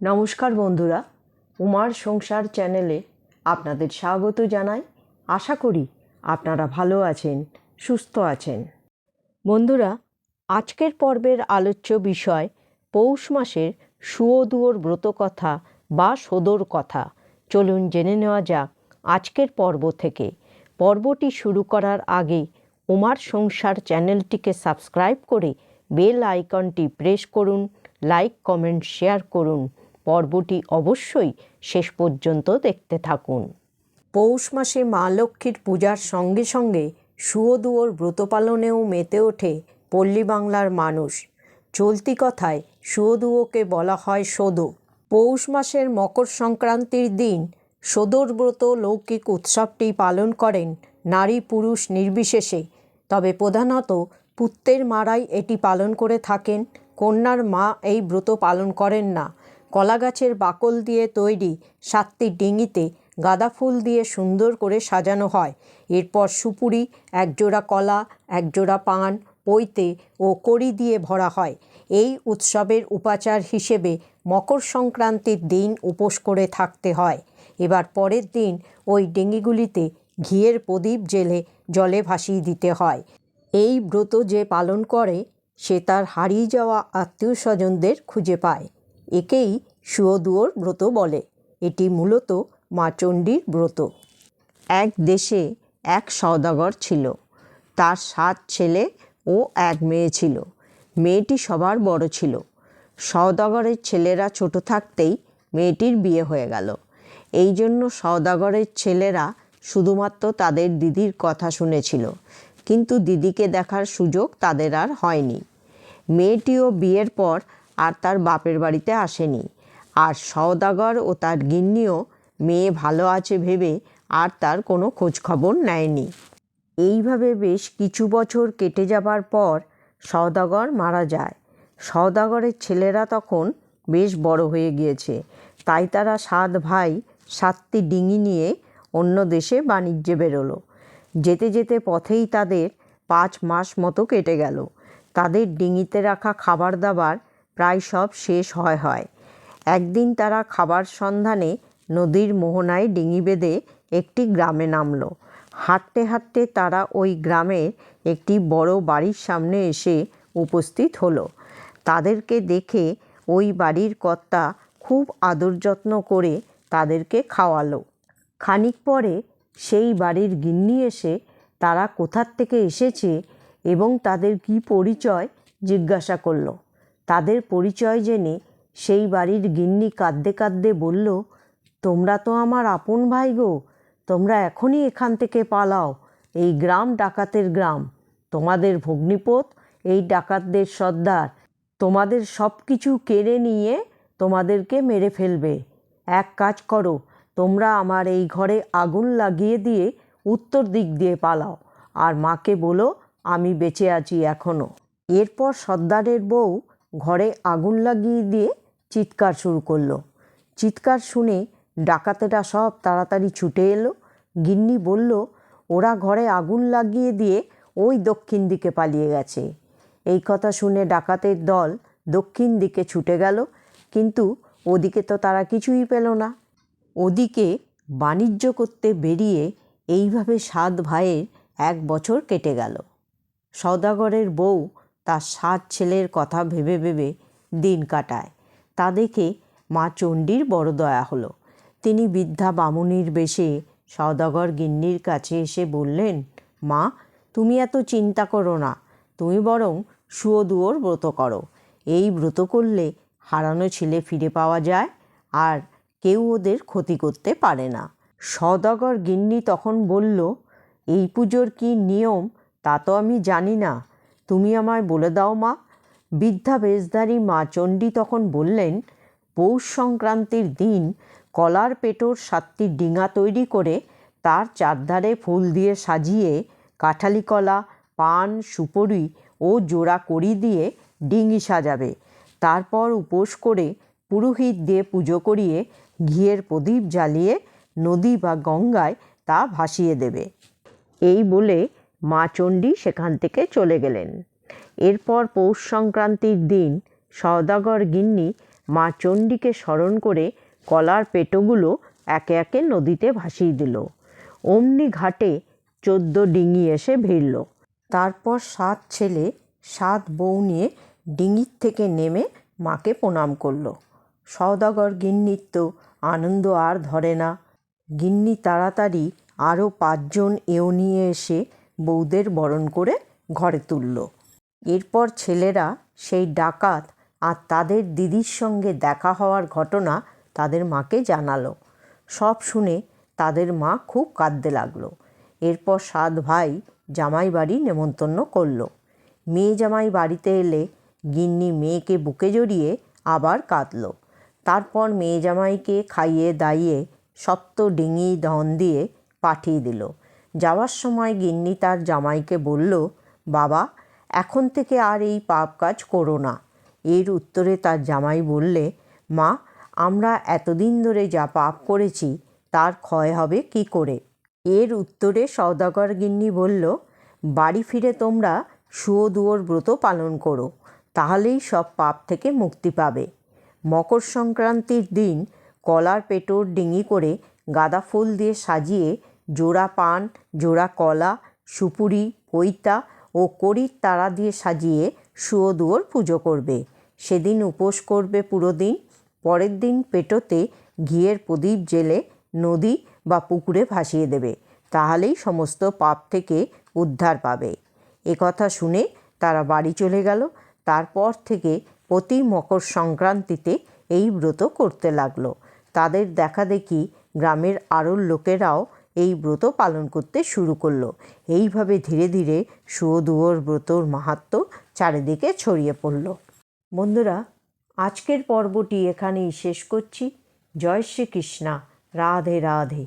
নমস্কার বন্ধুরা, উমার সংসার চ্যানেলে আপনাদের স্বাগত জানাই। আশা করি আপনারা ভালো আছেন, সুস্থ আছেন। বন্ধুরা, আজকের পর্বের আলোচ্য বিষয় পৌষ মাসের সুয়দুয়োর ব্রতকথা বা সদর কথা। চলুন জেনে নেওয়া যাক আজকের পর্ব থেকে। পর্বটি শুরু করার আগে উমার সংসার চ্যানেলটিকে সাবস্ক্রাইব করে বেল আইকনটি প্রেস করুন, লাইক, কমেন্ট, শেয়ার করুন। পর্বটি অবশ্যই শেষ পর্যন্ত দেখতে থাকুন। পৌষ মাসে মা লক্ষ্মীর পূজার সঙ্গে সঙ্গে সুয়দুয়োর ব্রত পালনেও মেতে ওঠে পল্লী বাংলার মানুষ। চলতি কথায় সুয়দুয়োকে বলা হয় সদো। পৌষ মাসের মকর সংক্রান্তির দিন সদর ব্রত লৌকিক উৎসবটি পালন করেন নারী পুরুষ নির্বিশেষে। তবে প্রধানত পুত্রের মারাই এটি পালন করে থাকেন, কন্যার মা এই ব্রত পালন করেন না। কলা গাছের বাকল দিয়ে তৈরি সাতটি ডিঙিতে গাঁদা ফুল দিয়ে সুন্দর করে সাজানো হয়। এরপর সুপুরি, একজোড়া কলা, একজোড়া পান, পৈতে ও কড়ি দিয়ে ভরা হয়। এই উৎসবের উপাচার হিসেবে মকর সংক্রান্তির দিন উপোস করে থাকতে হয়। এবার পরের দিন ওই ডিঙিগুলিতে ঘিয়ের প্রদীপ জেলে জলে ভাসিয়ে দিতে হয়। এই ব্রত যে পালন করে, সে তার হারিয়ে যাওয়া আত্মীয় স্বজনদের খুঁজে পায়। একেই সুয়দুয়োর ব্রত বলে। এটি মূলত মা চণ্ডীর ব্রত। এক দেশে এক সওদাগর ছিল। তার সাত ছেলে ও এক মেয়ে ছিল। মেয়েটি সবার বড় ছিল। সওদাগরের ছেলেরা ছোট থাকতেই মেয়েটির বিয়ে হয়ে গেল। এই জন্য সওদাগরের ছেলেরা শুধুমাত্র তাদের দিদির কথা শুনেছিল। কিন্তু দিদিকে দেখার সুযোগ তাদের আর হয়নি। মেয়েটিও বিয়ের পর আর তার বাপের বাড়িতে আসেনি। আর সওদাগর ও তার গিন্নিও মেয়ে ভালো আছে ভেবে আর তার কোনো খোঁজখবর নেয়নি। এইভাবে বেশ কিছু বছর কেটে যাবার পর সওদাগর মারা যায়। সওদাগরের ছেলেরা তখন বেশ বড় হয়ে গিয়েছে। তাই তারা সাত ভাই, সাতটি ডিঙি নিয়ে অন্য দেশে বাণিজ্যে বেরোলো। যেতে যেতে পথেই তাদের পাঁচ মাস মতো কেটে গেল। তাদের ডিঙিতে রাখা খাবার দাবার প্রায় সব শেষ হয় হয়। একদিন তারা খাবার সন্ধানে নদীর মোহনায় ডিঙি বেঁধে একটি গ্রামে নামলো। হাঁটতে হাঁটতে তারা ওই গ্রামের একটি বড় বাড়ির সামনে এসে উপস্থিত হলো। তাদেরকে দেখে ওই বাড়ির কর্তা খুব আদর যত্ন করে তাদেরকে খাওয়ালো। খানিক পরে সেই বাড়ির গিন্নি এসে তারা কোথার থেকে এসেছে এবং তাদের কি পরিচয় জিজ্ঞাসা করল। তাদের পরিচয় জেনে সেই বাড়ির গিন্নি কাঁদতে কাঁদতে বলল, তোমরা তো আমার আপন ভাই গো, তোমরা এখনই এখান থেকে পালাও, এই গ্রাম ডাকাতের গ্রাম। তোমাদের ভগ্নিপথ এই ডাকাতদের সর্দার। তোমাদের সব কিছু কেড়ে নিয়ে তোমাদেরকে মেরে ফেলবে। এক কাজ করো, তোমরা আমার এই ঘরে আগুন লাগিয়ে দিয়ে উত্তর দিক দিয়ে পালাও, আর মাকে বলো, আমি বেঁচে আছি এখনও এরপর সর্দারের বউ ঘরে আগুন লাগিয়ে দিয়ে চিৎকার শুরু করল। চিৎকার শুনে ডাকাতেরা সব তাড়াতাড়ি ছুটে এলো। গিন্নি বলল, ওরা ঘরে আগুন লাগিয়ে দিয়ে ওই দক্ষিণ দিকে পালিয়ে গেছে। এই কথা শুনে ডাকাতের দল দক্ষিণ দিকে ছুটে গেল, কিন্তু ওদিকে তো তারা কিছুই পেল না। ওদিকে বাণিজ্য করতে বেরিয়ে এইভাবে সাত ভাইয়ের এক বছর কেটে গেল। সওদাগরের বউ তার সাত ছেলের কথা ভেবে ভেবে দিন কাটায়। তা দেখে মা চণ্ডীর বড় দয়া হলো। তিনি বৃদ্ধা বামুনির বেশে সওদাগর গিন্নির কাছে এসে বললেন, মা, তুমি এত চিন্তা করো না। তুমি বরং সুয়দুয়োর ব্রত করো। এই ব্রত করলে হারানো ছেলে ফিরে পাওয়া যায় আর কেউ ওদের ক্ষতি করতে পারে না। সওদাগর গিন্নি তখন বলল, এই পুজোর কি নিয়ম? তা তো আমি জানি না। তুমি আমায় বলে দাও মা। বৃদ্ধা বেশধারী মা চণ্ডী তখন বললেন, পৌষ সংক্রান্তির দিন কলার পেটোর সাতটি ডিঙা তৈরি করে তার চারধারে ফুল দিয়ে সাজিয়ে কাঁঠালি কলা, পান, সুপরি ও জোড়া কড়ি দিয়ে ডিঙি সাজাবে। তারপর উপোস করে পুরোহিত দিয়ে পুজো করিয়ে ঘিয়ের প্রদীপ জ্বালিয়ে নদী বা গঙ্গায় তা ভাসিয়ে দেবে। এই বলে মা চণ্ডী সেখান থেকে চলে গেলেন। এরপর পৌষ সংক্রান্তির দিন সওদাগর গিন্নি মা চণ্ডীকে স্মরণ করে কলার পেটোগুলো একে একে নদীতে ভাসিয়ে দিল। অমনি ঘাটে চোদ্দ ডিঙি এসে ভিড়ল। তারপর সাত ছেলে, সাত বউ নিয়ে ডিঙির থেকে নেমে মাকে প্রণাম করল। সওদাগর গিন্নির তো আনন্দ আর ধরে না। গিন্নি তাড়াতাড়ি আরও পাঁচজন এও নিয়ে এসে বউদের বরণ করে ঘরে তুলল। এরপর ছেলেরা সেই ডাকাত আর তাদের দিদির সঙ্গে দেখা হওয়ার ঘটনা তাদের মাকে জানালো। সব শুনে তাদের মা খুব কাঁদতে লাগল। এরপর সাত ভাই জামাই বাড়ি নেমন্তন্ন করল। মেয়ে জামাই বাড়িতে এলে গিন্নি মেয়েকে বুকে জড়িয়ে আবার কাঁদলো। তারপর মেয়ে জামাইকে খাইয়ে দাইয়ে সপ্ত ডিঙি ধন দিয়ে পাঠিয়ে দিল। যাওয়ার সময় গিন্নি তার জামাইকে বলল, বাবা, এখন থেকে আর এই পাপ কাজ করো না। এর উত্তরে তার জামাই বললে, মা, আমরা এতদিন ধরে যা পাপ করেছি, তার ক্ষয় হবে কি করে? এর উত্তরে সওদাগর গিন্নি বলল, বাড়ি ফিরে তোমরা সুয়দুয়োর ব্রত পালন করো, তাহলেই সব পাপ থেকে মুক্তি পাবে। মকর সংক্রান্তির দিন কলার পেটোর ডিঙি করে গাঁদা ফুল দিয়ে সাজিয়ে জোড়া পান, জোড়া কলা, সুপুরি পৈতা ও কড়ির তারা দিয়ে সাজিয়ে সুয়দুয়োর পুজো করবে। সেদিন উপোস করবে পুরো দিন। পরের দিন পেটোতে ঘিয়ের প্রদীপ জেলে নদী বা পুকুরে ভাসিয়ে দেবে। তাহলেই সমস্ত পাপ থেকে উদ্ধার পাবে। কথা শুনে তারা বাড়ি চলে গেল। তারপর থেকে প্রতি মকর সংক্রান্তিতে এই ব্রত করতে লাগল। তাদের দেখা দেখি গ্রামের আরও লোকেরাও এই ব্রত পালন করতে শুরু করল। এইভাবে ধীরে ধীরে সুদুয়োর ব্রতর মাহাত্ম চারিদিকে ছড়িয়ে পড়ল। বন্ধুরা, আজকের পর্বটি এখানেই শেষ করছি। জয় শ্রীকৃষ্ণা। রাধে রাধে।